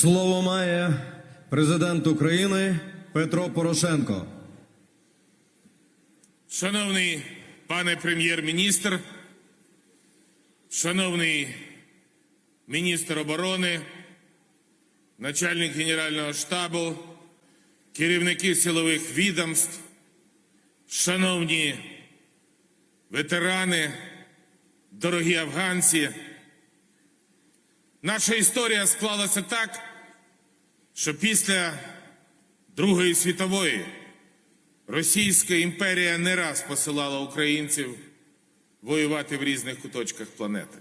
Слово має президент України Петро Порошенко. Шановний пане прем'єр-міністр, шановний міністр оборони, начальник Генерального штабу, керівники силових відомств, шановні ветерани, дорогі афганці, наша історія склалася так, що після Другої світової Російська імперія не раз посилала українців воювати в різних куточках планети.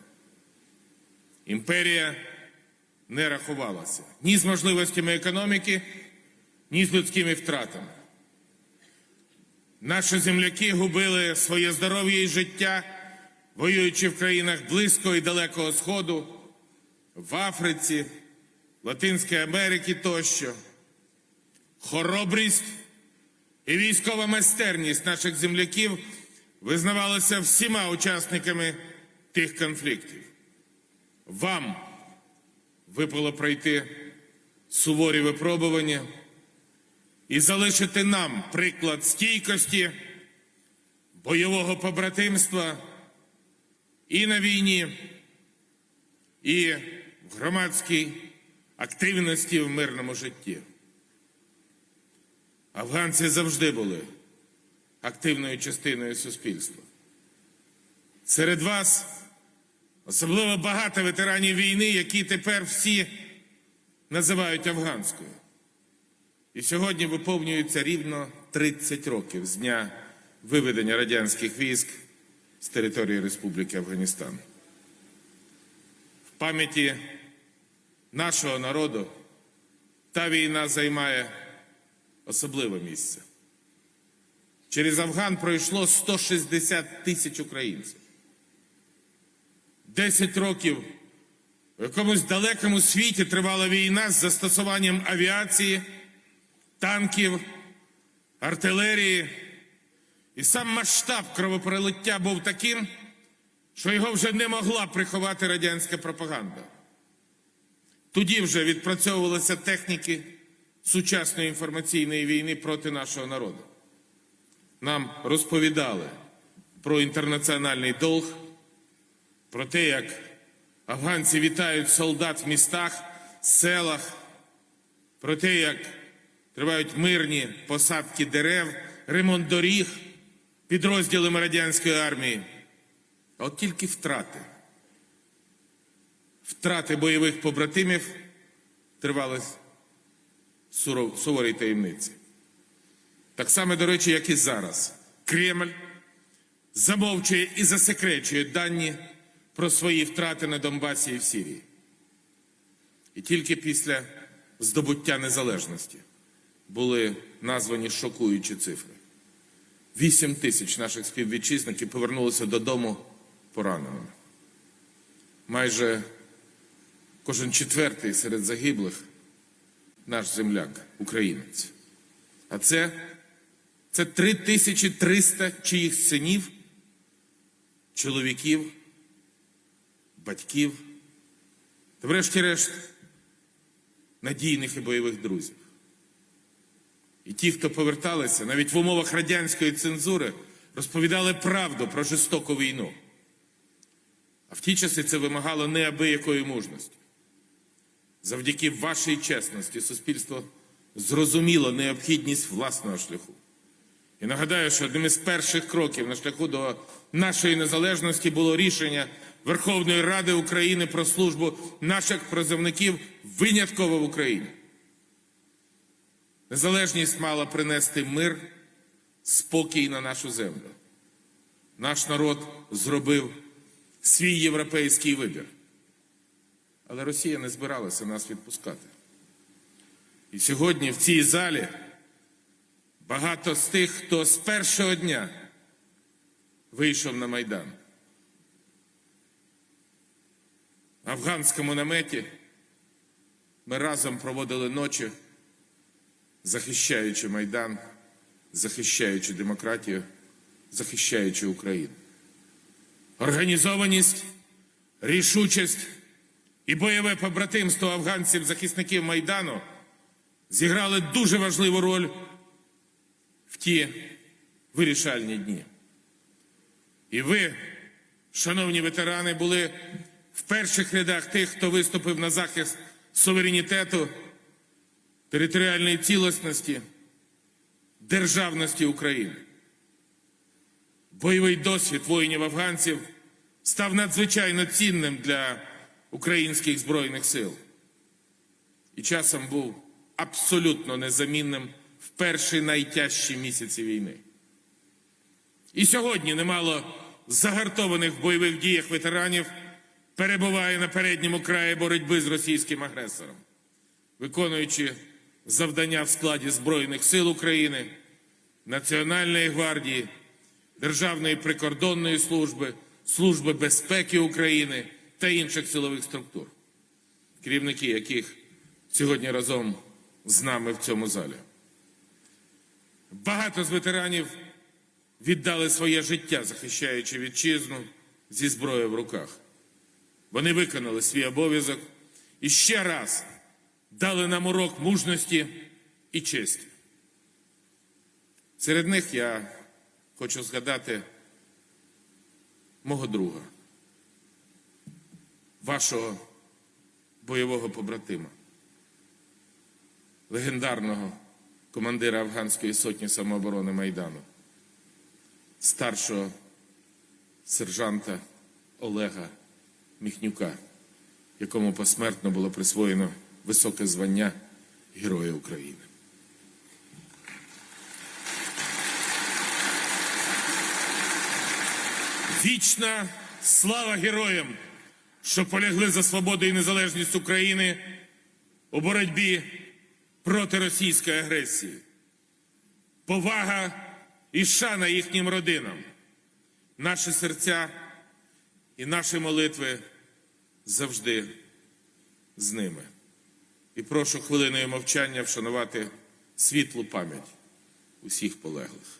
Імперія не рахувалася ні з можливостями економіки, ні з людськими втратами. Наші земляки губили своє здоров'я і життя, воюючи в країнах Близького і Далекого Сходу, в Африці, Латинській Америці тощо. Хоробрість і військова майстерність наших земляків визнавалися всіма учасниками тих конфліктів. Вам випало пройти суворі випробування і залишити нам приклад стійкості, бойового побратимства і на війні, і в громадській активності в мирному житті. Афганці завжди були активною частиною суспільства. Серед вас особливо багато ветеранів війни, які тепер всі називають афганською. І сьогодні виповнюється рівно 30 років з дня виведення радянських військ з території Республіки Афганістан. В пам'яті нашого народу та війна займає особливе місце. Через Афган пройшло 160 тисяч українців. Десять років в якомусь далекому світі тривала війна з застосуванням авіації, танків, артилерії. І сам масштаб кровопролиття був таким, що його вже не могла приховати радянська пропаганда. Тоді вже відпрацьовувалися техніки сучасної інформаційної війни проти нашого народу. Нам розповідали про інтернаціональний долг, про те, як афганці вітають солдат в містах, селах, про те, як тривають мирні посадки дерев, ремонт доріг підрозділами радянської армії. А от тільки втрати. Втрати бойових побратимів тривали суворій таємниці. Так само, до речі, як і зараз. Кремль замовчує і засекречує дані про свої втрати на Донбасі і в Сирії. І тільки після здобуття незалежності були названі шокуючі цифри. Вісім тисяч наших співвітчизників повернулися додому пораненими. Майже кожен четвертий серед загиблих наш земляк, українець. А це, це 3300 чиїх синів, чоловіків, батьків, та врешті-решт, надійних і бойових друзів. І ті, хто поверталися, навіть в умовах радянської цензури, розповідали правду про жорстоку війну. А в ті часи це вимагало неабиякої мужності. Завдяки вашій чесності суспільство зрозуміло необхідність власного шляху. І нагадаю, що одним із перших кроків на шляху до нашої незалежності було рішення Верховної Ради України про службу наших призовників винятково в Україні. Незалежність мала принести мир, спокій на нашу землю. Наш народ зробив свій європейський вибір. Але Росія не збиралася нас відпускати. І сьогодні в цій залі багато з тих, хто з першого дня вийшов на Майдан. В афганському наметі ми разом проводили ночі, захищаючи Майдан, захищаючи демократію, захищаючи Україну. Організованість, рішучість і бойове побратимство афганців-захисників Майдану зіграли дуже важливу роль в ті вирішальні дні. І ви, шановні ветерани, були в перших рядах тих, хто виступив на захист суверенітету, територіальної цілісності, державності України. Бойовий досвід воїнів-афганців став надзвичайно цінним для українських збройних сил і часом був абсолютно незамінним в перші найтяжчі місяці війни. І сьогодні немало загартованих в бойових діях ветеранів перебуває на передньому краї боротьби з російським агресором, виконуючи завдання в складі Збройних сил України, Національної гвардії, Державної прикордонної служби, Служби безпеки України та інших силових структур, керівники яких сьогодні разом з нами в цьому залі. Багато з ветеранів віддали своє життя, захищаючи вітчизну зі зброєю в руках. Вони виконали свій обов'язок і ще раз дали нам урок мужності і честі. Серед них я хочу згадати мого друга, вашого бойового побратима, легендарного командира афганської сотні самооборони Майдану, старшого сержанта Олега Міхнюка, якому посмертно було присвоєно високе звання Героя України. Вічна слава героям, що полягли за свободу і незалежність України у боротьбі проти російської агресії. Повага і шана їхнім родинам. Наші серця і наші молитви завжди з ними. І прошу хвилиною мовчання вшанувати світлу пам'ять усіх полеглих.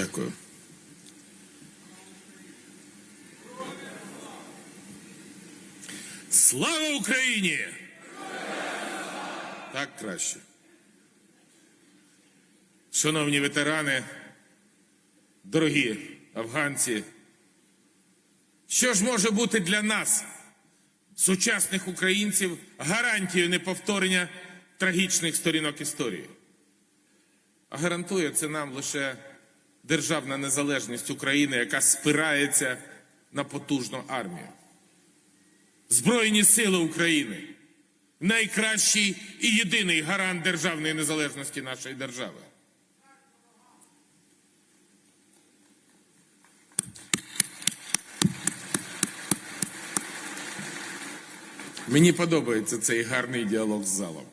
Дякую. Слава Україні! Так краще. Шановні ветерани, дорогі афганці, що ж може бути для нас, сучасних українців, гарантією неповторення трагічних сторінок історії? А гарантує це нам лише державна незалежність України, яка спирається на потужну армію. Збройні сили України найкращий і єдиний гарант державної незалежності нашої держави. Мені подобається цей гарний діалог з залом.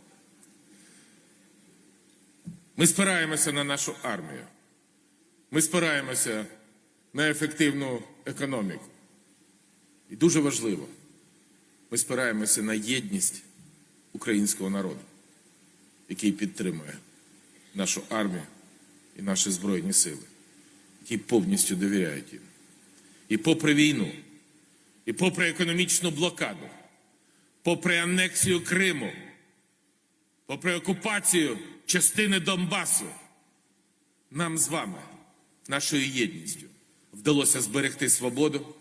Ми спираємося на нашу армію. Ми спираємося на ефективну економіку. І дуже важливо, ми спираємося на єдність українського народу, який підтримує нашу армію і наші Збройні сили, які повністю довіряють їм. І попри війну, і попри економічну блокаду, попри анексію Криму, попри окупацію частини Донбасу, нам з вами, нашою єдністю, вдалося зберегти свободу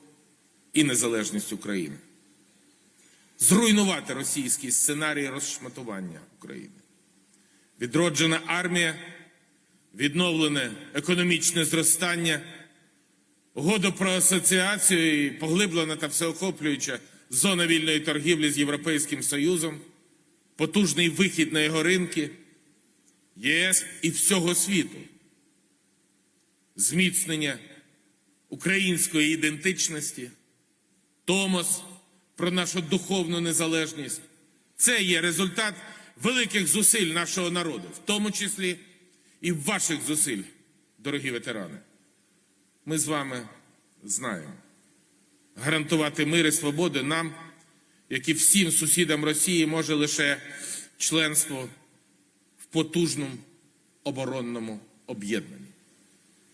і незалежність України, зруйнувати російський сценарій розшматування України. Відроджена армія, відновлене економічне зростання, угода про асоціацію і поглиблена та всеохоплююча зона вільної торгівлі з Європейським Союзом, потужний вихід на його ринки, ЄС і всього світу, зміцнення української ідентичності, Томос, про нашу духовну незалежність. Це є результат великих зусиль нашого народу, в тому числі і ваших зусиль, дорогі ветерани. Ми з вами знаємо. Гарантувати мир і свободу нам, як і всім сусідам Росії, може лише членство в потужному оборонному об'єднанні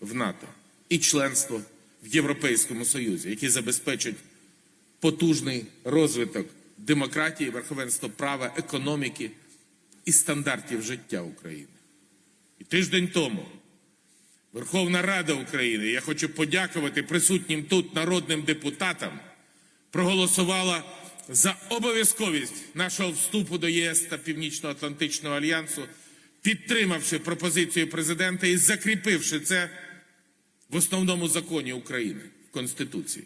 в НАТО і членство в Європейському Союзі, які забезпечать потужний розвиток демократії, верховенства права, економіки і стандартів життя України. І тиждень тому Верховна Рада України, я хочу подякувати присутнім тут народним депутатам, проголосувала за обов'язковість нашого вступу до ЄС та Північно-Атлантичного альянсу, підтримавши пропозицію президента і закріпивши це в основному законі України в Конституції.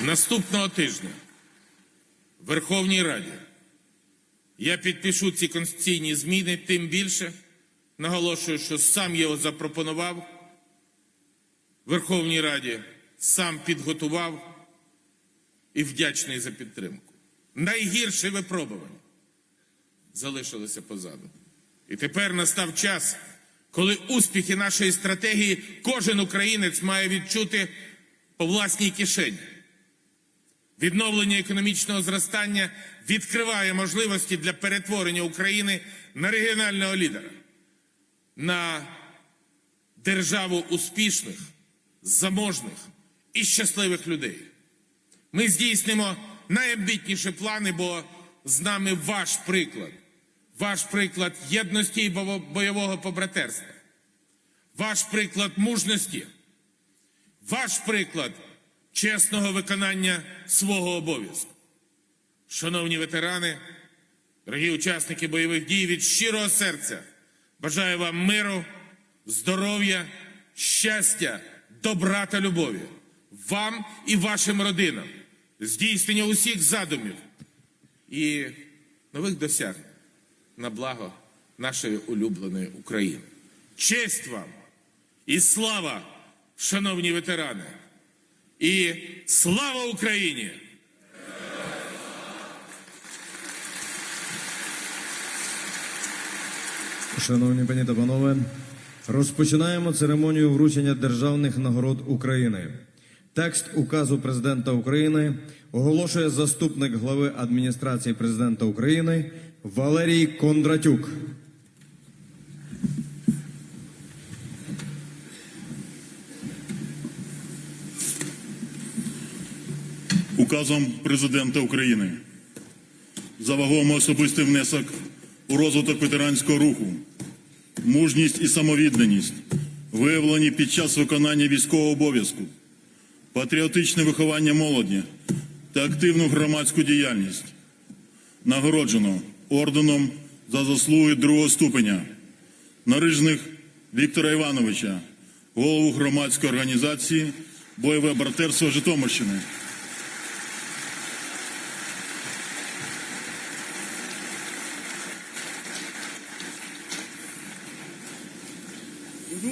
Наступного тижня в Верховній Раді я підпишу ці конституційні зміни, тим більше наголошую, що сам його запропонував Верховній Раді, сам підготував і вдячний за підтримку. Найгірше випробування залишилося позаду. І тепер настав час, коли успіхи нашої стратегії кожен українець має відчути по власній кишені. Відновлення економічного зростання відкриває можливості для перетворення України на регіонального лідера, на державу успішних, заможних і щасливих людей. Ми здійснимо найамбітніші плани, бо з нами ваш приклад, ваш приклад єдності і бойового побратерства, ваш приклад мужності, ваш приклад чесного виконання свого обов'язку. Шановні ветерани, дорогі учасники бойових дій, від щирого серця бажаю вам миру, здоров'я, щастя, добра та любові, вам і вашим родинам, здійснення усіх задумів і нових досягнень на благо нашої улюбленої України. Честь вам і слава, шановні ветерани! І слава Україні! Шановні пані та панове, розпочинаємо церемонію вручення державних нагород України. Текст указу президента України оголошує заступник глави адміністрації президента України Валерій Кондратюк. указом президента України за вагомий особистий внесок у розвиток ветеранського руху, мужність і самовідданість, виявлені під час виконання військового обов'язку, патріотичне виховання молоді та активну громадську діяльність. Нагороджено орденом за заслуги другого ступеня Нарижних Віктора Івановича, голову громадської організації Бойове братерство Житомирщини.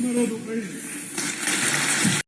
Народу України.